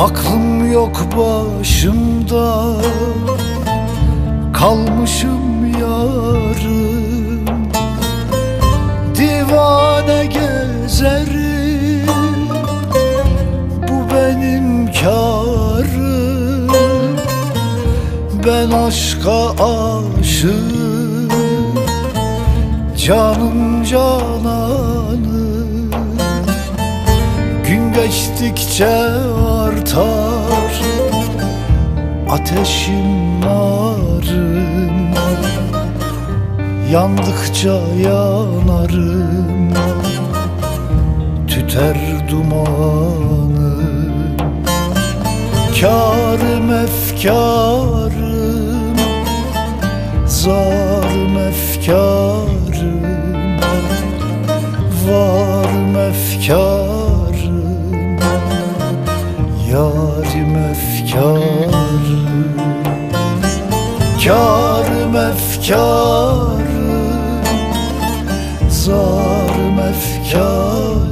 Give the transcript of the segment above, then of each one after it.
Aklım yok başımda Kalmışım yarım Divane gezerim Bu benim karım Ben aşka aşığım Canım cananım geçtikçe artar Ateşim narım. Yandıkça yanarım Tüter dumanım. Kârım efkarım Zarım efkarım Varım efkarım Yarim efkarım Kârım efkarım Zarım efkarım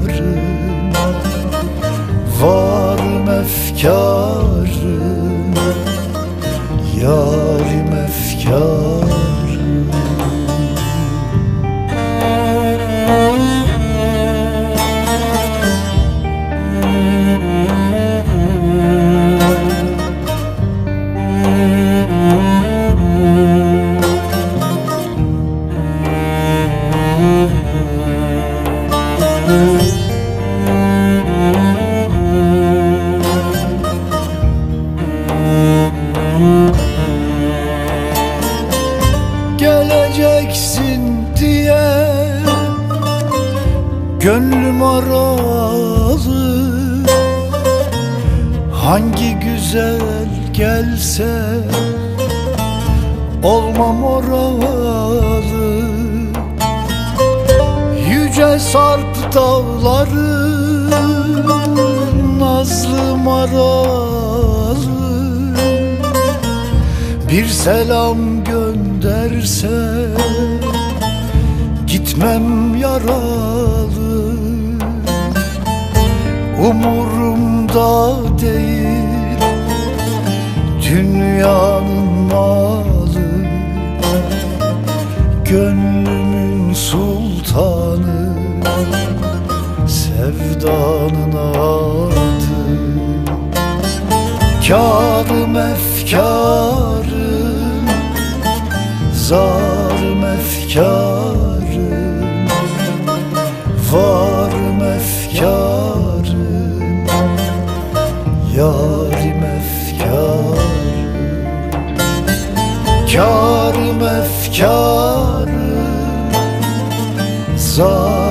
Gönlüm aralı. Hangi güzel gelse Olmam oralı. Yüce sarp dağları Nazlı maralı. Bir selam gönderse Gitmem yaralı Gönlümün sultanı Sevdanın adı. Kârım efkarım Zarım efkarım Varım efkarım Yarim efkarım Kârım efkarım Zarım